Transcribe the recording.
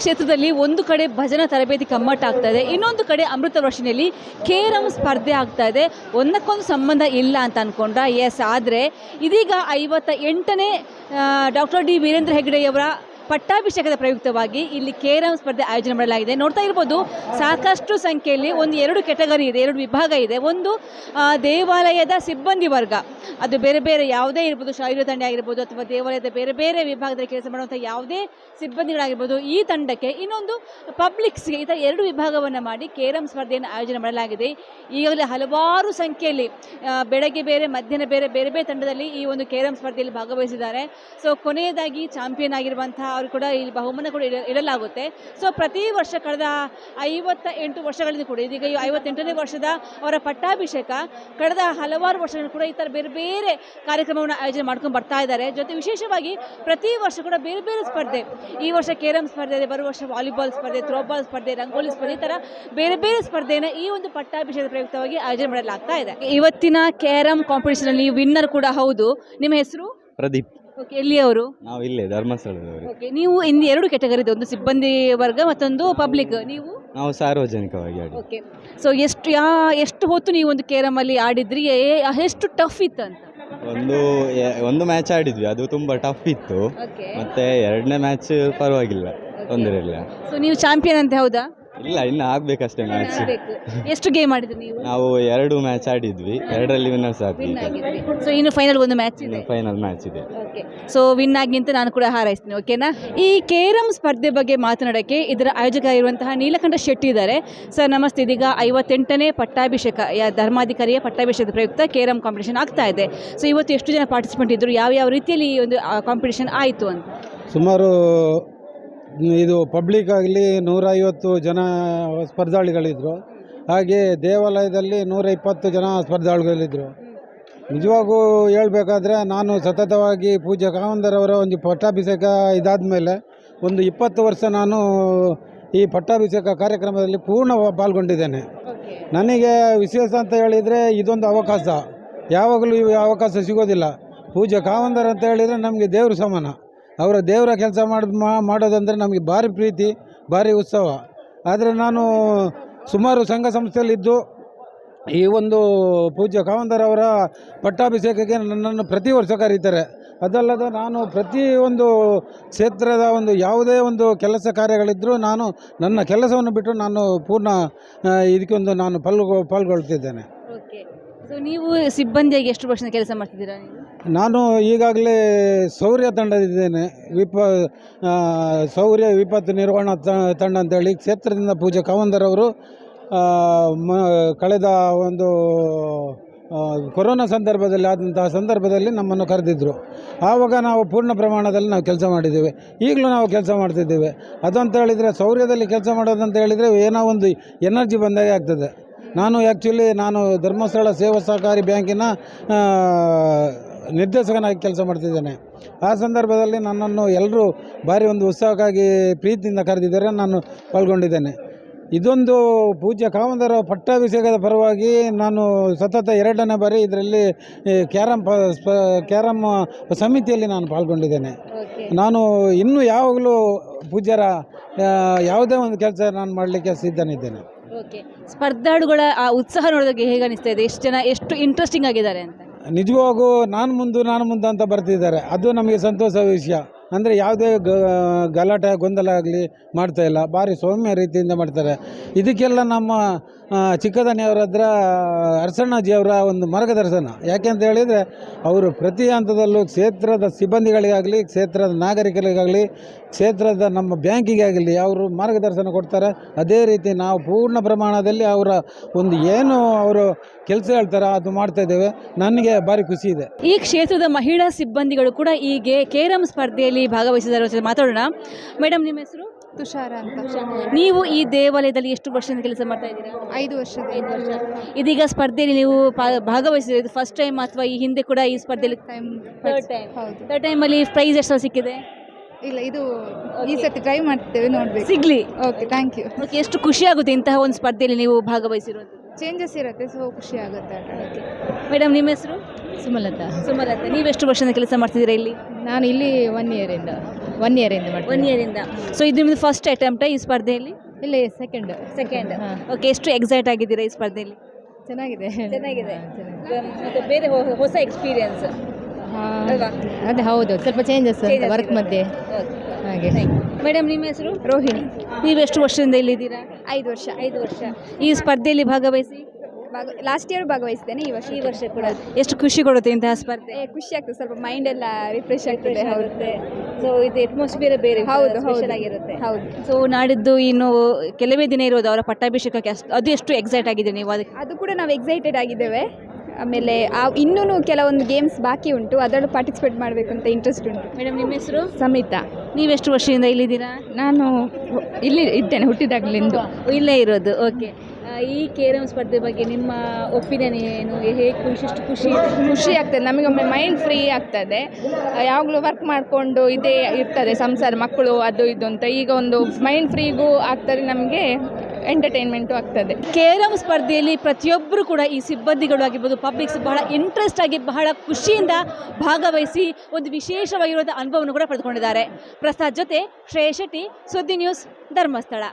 ಕ್ಷೇತ್ರದಲ್ಲಿ ಒಂದು ಕಡೆ ಭಜನಾ ತರಬೇತಿ ಕಮ್ಮಟ ಆಗ್ತಾ ಇದೆ ಇನ್ನೊಂದು ಕಡೆ ಅಮೃತ ವರ್ಷಿನಲ್ಲಿ ಕೇರಂ ಸ್ಪರ್ಧೆ ಆಗ್ತಾ ಇದೆ. ಒಂದಕ್ಕೊಂದು ಸಂಬಂಧ ಇಲ್ಲ ಅಂತ ಅನ್ಕೊಂಡ ಎಸ್ ಆದರೆ ಇದೀಗ ಐವತ್ತ ಎಂಟನೇ ಡಾಕ್ಟರ್ ಡಿ ವೀರೇಂದ್ರ ಹೆಗ್ಗಡೆಯವರ ಪಟ್ಟಾಭಿಷೇಕದ ಪ್ರಯುಕ್ತವಾಗಿ ಇಲ್ಲಿ ಕೇರಂ ಸ್ಪರ್ಧೆ ಆಯೋಜನೆ ಮಾಡಲಾಗಿದೆ. ನೋಡ್ತಾ ಇರ್ಬೋದು, ಸಾಕಷ್ಟು ಸಂಖ್ಯೆಯಲ್ಲಿ ಒಂದು ಎರಡು ಕೆಟಗರಿ ಇದೆ, ಎರಡು ವಿಭಾಗ ಇದೆ. ಒಂದು ದೇವಾಲಯದ ಸಿಬ್ಬಂದಿ ವರ್ಗ. ಅದು ಬೇರೆ ಬೇರೆ ಯಾವುದೇ ಇರ್ಬೋದು ಶಾರೀರ ತಂಡ ಆಗಿರ್ಬೋದು ಅಥವಾ ದೇವಾಲಯದ ಬೇರೆ ಬೇರೆ ವಿಭಾಗದಲ್ಲಿ ಕೆಲಸ ಮಾಡುವಂಥ ಯಾವುದೇ ಸಿಬ್ಬಂದಿಗಳಾಗಿರ್ಬೋದು, ಈ ತಂಡಕ್ಕೆ ಇನ್ನೊಂದು ಪಬ್ಲಿಕ್ಸ್ಗೆ ಈ ಥರ ಎರಡು ವಿಭಾಗವನ್ನು ಮಾಡಿ ಕೇರಂ ಸ್ಪರ್ಧೆಯನ್ನು ಆಯೋಜನೆ ಮಾಡಲಾಗಿದೆ. ಈಗಾಗಲೇ ಹಲವಾರು ಸಂಖ್ಯೆಯಲ್ಲಿ ಬೆಳಗ್ಗೆ ಬೇರೆ, ಮಧ್ಯಾಹ್ನ ಬೇರೆ ಬೇರೆ ಬೇರೆ ತಂಡದಲ್ಲಿ ಈ ಒಂದು ಕೇರಂ ಸ್ಪರ್ಧೆಯಲ್ಲಿ ಭಾಗವಹಿಸಿದ್ದಾರೆ. ಸೊ ಕೊನೆಯದಾಗಿ ಚಾಂಪಿಯನ್ ಆಗಿರುವಂತಹ ಅವರು ಕೂಡ ಇಲ್ಲಿ ಬಹುಮಾನ ಕೂಡ ಇಡ- ಇಡಲಾಗುತ್ತೆ. ಸೊ ಪ್ರತಿ ವರ್ಷ ಕಳೆದ ಐವತ್ತ ಎಂಟು ವರ್ಷಗಳಿಂದ ಕೂಡ, ಇದೀಗ ಐವತ್ತೆಂಟನೇ ವರ್ಷದ ಅವರ ಪಟ್ಟಾಭಿಷೇಕ ಕಳೆದ ಹಲವಾರು ವರ್ಷಗಳು ಕೂಡ ಈ ಥರ ಬೇರೆ ಬೇರೆ ಕಾರ್ಯಕ್ರಮವನ್ನು ಆಯೋಜನೆ ಮಾಡ್ಕೊಂಡು ಬರ್ತಾ ಇದ್ದಾರೆ. ಜೊತೆ ವಿಶೇಷವಾಗಿ ಪ್ರತಿ ವರ್ಷ ಕೂಡ ಬೇರೆ ಬೇರೆ ಸ್ಪರ್ಧೆ, ಈ ವರ್ಷ ಕೇರಂ ಸ್ಪರ್ಧೆ ಇದೆ ಬರುವ ವರ್ಷ ವಾಲಿಬಾಲ್ ಸ್ಪರ್ಧೆ ಥ್ರೋಬಾಲ್ ಸ್ಪರ್ಧೆ, ರಂಗೋಲಿ ಸ್ಪರ್ಧೆ, ಈ ಥರ ಬೇರೆ ಬೇರೆ ಸ್ಪರ್ಧೆಯನ್ನು ಈ ಒಂದು ಪಟ್ಟಾಭಿಷೇಕ ಪ್ರಯುಕ್ತವಾಗಿ ಆಯೋಜನೆ ಮಾಡಲಾಗ್ತಾ ಇದೆ. ಇವತ್ತಿನ ಕೇರಂ ಕಾಂಪಿಟೇಷನಲ್ಲಿ ವಿನ್ನರ್ ಕೂಡ ಹೌದು. ನಿಮ್ಮ ಹೆಸರು? ಪ್ರದೀಪ್. ಓಕೆ ಎಲ್ಲಿಯವರು? ನಾವು ಇಲ್ಲೇ ಧರ್ಮಸ್ಥಳದವರು. ಓಕೆ ನೀವು ಇಂದು ಎರಡು ಕೆಟಗರಿ ಇದೆ ಒಂದು ಸಿಬ್ಬಂದಿ ವರ್ಗ ಮತ್ತೊಂದು ಪಬ್ಲಿಕ್ ನೀವು? ನಾವು ಸಾರ್ವಜನಿಕವಾಗಿ ಆಡಿ ಓಕೆ ಸೊ ಎಷ್ಟು ಯಾ ಎಷ್ಟು ಹೊತ್ತು ನೀವು ಒಂದು ಕೇರಮ್ ಅಲ್ಲಿ ಆಡಿದ್ರಿ? ಏ- ಎಷ್ಟು ಟಫ್ ಇತ್ತು ಅಂತ? ಒಂದು ಎ- ಒಂದು ಮ್ಯಾಚ್ ಆಡಿದ್ವಿ ಅದು ತುಂಬಾ ಟಫ್ ಇತ್ತು. ಓಕೆ ಮತ್ತೆ ಎರಡನೇ ಮ್ಯಾಚ್ ಪರವಾಗಿಲ್ಲ ತೊಂದರೆ ಇಲ್ಲ. ಸೊ ನೀವು ಚಾಂಪಿಯನ್ ಅಂತ ಹೌದಾ? ಇಲ್ಲ ಇನ್ನು ಆಗ್ಬೇಕಷ್ಟೇ ಮ್ಯಾಚ್. ಎಷ್ಟು ಗೇಮ್ ಆಡಿದ್ರಿ ನೀವು? ನಾವು ಎರಡು ಮ್ಯಾಚ್ ಆಡಿದ್ವಿ. ಎರಡರಲ್ಲಿ ವಿನ್ನರ್ಸ್ ವಿನ್ ಆಗಿದ್ರಿ. ಸೊ ಇನ್ನು ಫೈನಲ್ ಒಂದು ಮ್ಯಾಚ್ ಇದೆ. ಫೈನಲ್ ಮ್ಯಾಚ್ ಇದೆ. ಓಕೆ ಸೊ ವಿನ್ ಆಗಿ ಅಂತ ನಾನು ಕೂಡ ಹಾರೈಸ್ತೀನಿ ಓಕೆನಾ ಈ ಕೇರಂ ಸ್ಪರ್ಧೆ ಬಗ್ಗೆ ಮಾತನಾಡೋಕ್ಕೆ ಇದರ ಆಯೋಜಕ ಇರುವಂತಹ ನೀಲಕಂಠ ಶೆಟ್ಟಿ ಇದ್ದಾರೆ. ಸರ್ ನಮಸ್ತೆ. ಇದೀಗ ಐವತ್ತೆಂಟನೇ ಪಟ್ಟಾಭಿಷೇಕ ಯಾ- ಧರ್ಮಾಧಿಕಾರಿಯ ಪಟ್ಟಾಭಿಷೇಕದ ಪ್ರಯುಕ್ತ ಕೇರಂ ಕಾಂಪಿಟೇಷನ್ ಆಗ್ತಾ ಇದೆ. ಸೊ ಇವತ್ತು ಎಷ್ಟು ಜನ ಪಾರ್ಟಿಸಿಪೆಂಟ್ ಇದ್ರು? ಯಾವ ಯಾವ ರೀತಿಯಲ್ಲಿ ಈ ಒಂದು ಕಾಂಪಿಟೇಷನ್ ಆಯಿತು ಅಂತ? ಸುಮಾರು ಇದು ಪಬ್ಲಿಕ್ ಆಗಲಿ ನೂರೈವತ್ತು ಜನ ಸ್ಪರ್ಧಾಳುಗಳಿದ್ದರು ಹಾಗೆ ದೇವಾಲಯದಲ್ಲಿ ನೂರ ಇಪ್ಪತ್ತು ಜನ ಸ್ಪರ್ಧಾಳುಗಳಿದ್ದರು ನಿಜವಾಗೂ ಹೇಳಬೇಕಾದ್ರೆ ನಾನು ಸತತವಾಗಿ ಪೂಜ್ಯ ಕಾವಂದರವರ ಒಂದು ಪಟ್ಟಾಭಿಷೇಕ ಇದಾದ ಮೇಲೆ ಒಂದು ಇಪ್ಪತ್ತು ವರ್ಷ ನಾನು ಈ ಪಟ್ಟಾಭಿಷೇಕ ಕಾರ್ಯಕ್ರಮದಲ್ಲಿ ಪೂರ್ಣ ಪಾಲ್ಗೊಂಡಿದ್ದೇನೆ. ನನಗೆ ವಿಶೇಷ ಅಂತ ಹೇಳಿದರೆ ಇದೊಂದು ಅವಕಾಶ. ಯಾವಾಗಲೂ ಈ ಅವಕಾಶ ಸಿಗೋದಿಲ್ಲ. ಪೂಜೆ ಕಾವಂದರ್ ಅಂತ ಹೇಳಿದರೆ ನಮಗೆ ದೇವರು ಸಮಾನ. ಅವರ ದೇವರ ಕೆಲಸ ಮಾಡೋದು ಮಾಡೋದಂದರೆ ನಮಗೆ ಭಾರಿ ಪ್ರೀತಿ, ಭಾರಿ ಉತ್ಸವ. ಆದರೆ ನಾನು ಸುಮಾರು ಸಂಘ ಸಂಸ್ಥೆಯಲ್ಲಿದ್ದು ಈ ಒಂದು ಪೂಜ್ಯ ಕಾವಂತರವರ ಪಟ್ಟಾಭಿಷೇಕಕ್ಕೆ ನನ್ನನ್ನು ಪ್ರತಿ ವರ್ಷ ಕರೀತಾರೆ. ಅದಲ್ಲದೆ ನಾನು ಪ್ರತಿ ಒಂದು ಕ್ಷೇತ್ರದ ಒಂದು ಯಾವುದೇ ಒಂದು ಕೆಲಸ ಕಾರ್ಯಗಳಿದ್ದರೂ ನಾನು ನನ್ನ ಕೆಲಸವನ್ನು ಬಿಟ್ಟು ನಾನು ಪೂರ್ಣ ಇದಕ್ಕೆ ಇದಕ್ಕೊಂದು ನಾನು ಪಾಲ್ಗೊ, ಪಾಲ್ಗೊಳ್ತಿದ್ದೇನೆ. ನೀವು ಸಿಬ್ಬಂದಿಯಾಗಿ ಎಷ್ಟು ವರ್ಷ ಕೆಲಸ ಮಾಡ್ತಿದ್ದೀರಾ ನಾನು ಈಗಾಗಲೇ ಶೌರ್ಯ ತಂಡದಿದ್ದೇನೆ ವಿಪ ಶೌರ್ಯ ವಿಪತ್ತು ನಿರ್ವಹಣಾ ತಂಡ ಅಂತೇಳಿ ಕ್ಷೇತ್ರದಿಂದ ಪೂಜೆ ಕಾವಂದರ್ ಅವರು ಆ, ಮ ಕಳೆದ ಒಂದು ಕೊರೋನಾ ಸಂದರ್ಭದಲ್ಲಿ ಆದಂತಹ ಸಂದರ್ಭದಲ್ಲಿ ನಮ್ಮನ್ನು ಕರೆದಿದ್ದರು ಆವಾಗ ನಾವು ಪೂರ್ಣ ಪ್ರಮಾಣದಲ್ಲಿ ನಾವು ಕೆಲಸ ಮಾಡಿದ್ದೇವೆ. ಈಗಲೂ ನಾವು ಕೆಲಸ ಮಾಡ್ತಿದ್ದೇವೆ. ಅದಂತ ಹೇಳಿದರೆ ಶೌರ್ಯದಲ್ಲಿ ಕೆಲಸ ಮಾಡೋದಂತ ಹೇಳಿದರೆ ಏನೋ ಒಂದು ಎನರ್ಜಿ ಬಂದಾಗೆ ಆಗ್ತದೆ. ನಾನು ಆ್ಯಕ್ಚುಲಿ ನಾನು ಧರ್ಮಸ್ಥಳ ಸೇವಾ ಸಹಕಾರಿ ಬ್ಯಾಂಕಿನ ನಿರ್ದೇಶಕನಾಗಿ ಕೆಲಸ ಮಾಡ್ತಿದ್ದೇನೆ. ಆ ಸಂದರ್ಭದಲ್ಲಿ ನನ್ನನ್ನು ಎಲ್ಲರೂ ಭಾರಿ ಒಂದು ಉತ್ಸಾಹಕ್ಕಾಗಿ ಪ್ರೀತಿಯಿಂದ ಕರೆದಿದ್ದಾರೆ. ನಾನು ಪಾಲ್ಗೊಂಡಿದ್ದೇನೆ. ಇದೊಂದು ಪೂಜ್ಯ ಕಾಮಂದರ ಪಟ್ಟಾಭಿಷೇಕದ ಪರವಾಗಿ ನಾನು ಸತತ ಎರಡನೇ ಬಾರಿ ಇದರಲ್ಲಿ ಕ್ಯಾರಂ ಕ್ಯಾರಮ್ ಕ್ಯಾರಮ್ ಸಮಿತಿಯಲ್ಲಿ ನಾನು ಪಾಲ್ಗೊಂಡಿದ್ದೇನೆ. ನಾನು ಇನ್ನೂ ಯಾವಾಗಲೂ ಪೂಜ್ಯರ ಯಾವುದೇ ಒಂದು ಕೆಲಸ ನಾನು ಮಾಡಲಿಕ್ಕೆ ಸಿದ್ಧನಿದ್ದೇನೆ. ಓಕೆ. ಸ್ಪರ್ಧಾಳುಗಳ ಆ ಉತ್ಸಾಹ ನೋಡೋದಕ್ಕೆ ಹೇಗೆ ಅನಿಸ್ತಾ ಇದೆ? ಎಷ್ಟು ಜನ ಎಷ್ಟು ಇಂಟ್ರೆಸ್ಟಿಂಗ್ ಆಗಿದ್ದಾರೆ ಅಂತ? ನಿಜವಾಗೂ ನಾನು ಮುಂದೆ ನಾನು ಮುಂದೆ ಅಂತ ಬರ್ತಿದ್ದಾರೆ. ಅದು ನಮಗೆ ಸಂತೋಷದ ವಿಷಯ. ಅಂದರೆ ಯಾವುದೇ ಗಲಾಟೆ, ಗೊಂದಲ ಆಗಲಿ ಮಾಡ್ತಾ ಇಲ್ಲ. ಭಾರಿ ಸೌಮ್ಯ ರೀತಿಯಿಂದ ಮಾಡ್ತಾರೆ. ಇದಕ್ಕೆಲ್ಲ ನಮ್ಮ ಚಿಕ್ಕದನಿಯವರ ಹತ್ರ ಅರಸಣ್ಣಜಿಯವರ ಒಂದು ಮಾರ್ಗದರ್ಶನ. ಯಾಕೆ ಅಂತ ಹೇಳಿದರೆ, ಅವರು ಪ್ರತಿ ಹಂತದಲ್ಲೂ ಕ್ಷೇತ್ರದ ಸಿಬ್ಬಂದಿಗಳಿಗಾಗಲಿ, ಕ್ಷೇತ್ರದ ನಾಗರಿಕರಿಗಾಗಲಿ, ಕ್ಷೇತ್ರದ ನಮ್ಮ ಬ್ಯಾಂಕಿಗೆ ಆಗಲಿ ಅವರು ಮಾರ್ಗದರ್ಶನ ಕೊಡ್ತಾರೆ. ಅದೇ ರೀತಿ ನಾವು ಪೂರ್ಣ ಪ್ರಮಾಣದಲ್ಲಿ ಅವರ ಒಂದು ಏನು ಅವರು ಕೆಲಸ ಹೇಳ್ತಾರೆ ಅದು ಮಾಡ್ತಾ ಇದ್ದೇವೆ. ನನಗೆ ಭಾರಿ ಖುಷಿ ಇದೆ. ಈ ಕ್ಷೇತ್ರದ ಮಹಿಳಾ ಸಿಬ್ಬಂದಿಗಳು ಕೂಡ ಈ ಗೆ ಕೇರಂ ಸ್ಪರ್ಧೆಯಲ್ಲಿ ಭಾಗವಹಿಸಿದ್ದಾರೆ. ಜೊತೆ ಮಾತಾಡೋಣ. ಮೇಡಮ್ ನಿಮ್ಮ ಹೆಸರು? ತುಷಾರ ಅಂತ. ನೀವು ಈ ದೇವಾಲಯದಲ್ಲಿ ಎಷ್ಟು ವರ್ಷದಿಂದ ಕೆಲಸ ಮಾಡ್ತಾ ಇದ್ದೀರಾ? ಐದು ವರ್ಷದ ಐದು ವರ್ಷ. ಇದೀಗ ಸ್ಪರ್ಧೆಯಲ್ಲಿ ನೀವು ಪಾ- ಭಾಗವಹಿಸಿದ್ರೆ ಫಸ್ಟ್ ಟೈಮ್ ಅಥವಾ ಈ ಹಿಂದೆ ಕೂಡ ಈ ಸ್ಪರ್ಧೆಯಲ್ಲಿ ಟೈಮ್ ಥರ್ಡ್ ಟೈಮ್ ಹೌದು. ಥರ್ಡ್ ಟೈಮಲ್ಲಿ ಪ್ರೈಸ್ ಎಷ್ಟು ಸಿಕ್ಕಿದೆ? ಇಲ್ಲ ಇದು ಈ ಸತಿ ಟ್ರೈ ಮಾಡ್ತೇವೆ ನೋಡ್ಬೇಕು. ಸಿಗ್ಲಿ. ಓಕೆ ಥ್ಯಾಂಕ್ ಯು ಓಕೆ ಎಷ್ಟು ಖುಷಿ ಆಗುತ್ತೆ ಇಂತಹ ಒಂದು ಸ್ಪರ್ಧೆಯಲ್ಲಿ ನೀವು ಭಾಗವಹಿಸಿರುವಂಥದ್ದು? ಚೇಂಜಸ್ ಇರುತ್ತೆ ಸೊ ಖುಷಿ ಆಗುತ್ತೆ. ಆಟ ಆಡೋಕ್ಕೆ ಮೇಡಮ್ ನಿಮ್ಮ ಹೆಸರು? ಸುಮಲತಾ. ಸುಮಲತಾ. ನೀವು ಎಷ್ಟು ವರ್ಷದಿಂದ ಕೆಲಸ ಮಾಡ್ತಿದ್ದೀರಾ ಇಲ್ಲಿ? ನಾನು ಇಲ್ಲಿ ಒನ್ ಇಯರಿಂದ ಒನ್ ಇಯರಿಂದ ಒನ್ ಇಯರಿಂದ ಸೊ ಇದು. ನಿಮ್ಮದು ಫಸ್ಟ್ ಅಟೆಂಪ್ಟ ಈ ಸ್ಪರ್ಧೆಯಲ್ಲಿ? ಇಲ್ಲ ಸೆಕೆಂಡ್ ಸೆಕೆಂಡ್ ಓಕೆ ಎಷ್ಟು ಎಕ್ಸೈಟ್ ಆಗಿದ್ದೀರಾ ಈ ಸ್ಪರ್ಧೆಯಲ್ಲಿ? ಚೆನ್ನಾಗಿದೆ. ಚೆನ್ನಾಗಿದೆ. ಮತ್ತೆ ಬೇರೆ ಹೊಸ ಎಕ್ಸ್ಪೀರಿಯನ್ಸ್ ಅಲ್ವಾ? ಅದೇ ಹೌದು. ಸ್ವಲ್ಪ ಚೇಂಜಸ್ ವರ್ಕ್. ಮಧ್ಯೆ. ಹಾಗೆ. ಮೇಡಮ್ ನಿಮ್ಮ ಹೆಸರು? ರೋಹಿಣಿ. ನೀವು ಎಷ್ಟು ವರ್ಷದಿಂದ ಇಲ್ಲಿದ್ದೀರಾ? ಐದು ವರ್ಷ. ಐದು ವರ್ಷ. ಈ ಸ್ಪರ್ಧೆಯಲ್ಲಿ ಭಾಗವಹಿಸಿ ಭಾಗ ಲಾಸ್ಟ್ ಇಯರ್ ಭಾಗವಹಿಸಿದ್ದೇನೆ ಈ ವರ್ಷ ಈ ವರ್ಷ ಕೂಡ ಎಷ್ಟು ಖುಷಿ ಕೊಡುತ್ತೆ ಇಂತಹ ಸ್ಪರ್ಧೆ? ಖುಷಿ ಆಗ್ತದೆ ಸ್ವಲ್ಪ ಮೈಂಡ್ ಎಲ್ಲ ರಿಫ್ರೆಶ್ ಆಗ್ತದೆ ಹೌದು. ಸೊ ಇದು ಅಟ್ಮಾಸ್ಫಿಯರ್ ಬೇರೆ ಹೌದು ಹೌದು ಸ್ಪೆಷಲ್ ಆಗಿರುತ್ತೆ. ಹೌದು. ಸೊ ನಾಡಿದ್ದು ಇನ್ನು ಕೆಲವೇ ದಿನ ಇರೋದು ಅವರ ಪಟ್ಟಾಭಿಷೇಕಕ್ಕೆ ಅಷ್ಟು ಅದು ಎಷ್ಟು ಎಕ್ಸೈಟ್ ಆಗಿದೆ ನೀವು? ಅದಕ್ಕೆ ಅದು ಕೂಡ ನಾವು ಎಕ್ಸೈಟೆಡ್ ಆಗಿದ್ದೇವೆ. ಆಮೇಲೆ ಆ ಇನ್ನೂ ಕೆಲವೊಂದು ಗೇಮ್ಸ್ ಬಾಕಿ ಉಂಟು ಅದರಲ್ಲೂ ಪಾರ್ಟಿಸಿಪೇಟ್ ಮಾಡಬೇಕು ಅಂತ ಇಂಟ್ರೆಸ್ಟ್ ಉಂಟು. ಮೇಡಮ್ ನಿಮ್ಮ ಹೆಸರು? ಸಮಿತಾ. ನೀವೆಷ್ಟು ವರ್ಷದಿಂದ ಇಲ್ಲಿದ್ದೀರಾ? ನಾನು ಇಲ್ಲಿ ಇದ್ದೇನೆ ಹುಟ್ಟಿದಾಗಲಿಂದು. ಇಲ್ಲೇ ಇರೋದು ಓಕೆ ಈ ಕೇರಂ ಸ್ಪರ್ಧೆ ಬಗ್ಗೆ ನಿಮ್ಮ ಒಪಿನಿಯನ್ ಏನು? ಹೇಗೆ ಖುಷಿ ಎಷ್ಟು ಖುಷಿ ಖುಷಿ ಆಗ್ತದೆ? ನಮಗೊಮ್ಮೆ ಮೈಂಡ್ ಫ್ರೀ ಆಗ್ತದೆ. ಯಾವಾಗಲೂ ವರ್ಕ್ ಮಾಡಿಕೊಂಡು ಇದೇ ಇರ್ತದೆ, ಸಂಸಾರ, ಮಕ್ಕಳು, ಅದು ಇದು ಅಂತ. ಈಗ ಒಂದು ಮೈಂಡ್ ಫ್ರೀಗೂ ಆಗ್ತದೆ, ನಮಗೆ ಎಂಟರ್ಟೈನ್ಮೆಂಟು ಆಗ್ತದೆ. ಕೇರಂ ಸ್ಪರ್ಧೆಯಲ್ಲಿ ಪ್ರತಿಯೊಬ್ಬರು ಕೂಡ ಈ ಸಿಬ್ಬಂದಿಗಳು ಆಗಿರ್ಬೋದು ಪಬ್ಲಿಕ್ಸ್ ಬಹಳ ಇಂಟ್ರೆಸ್ಟ್ ಆಗಿ, ಬಹಳ ಖುಷಿಯಿಂದ ಭಾಗವಹಿಸಿ ಒಂದು ವಿಶೇಷವಾಗಿರುವಂಥ ಅನುಭವವನ್ನು ಕೂಡ ಪಡೆದುಕೊಂಡಿದ್ದಾರೆ. ಪ್ರಸಾದ್ ಜೊತೆ ಶ್ರೇಯ ಶೆಟ್ಟಿ, ಸುದ್ದಿ ನ್ಯೂಸ್ ಧರ್ಮಸ್ಥಳ.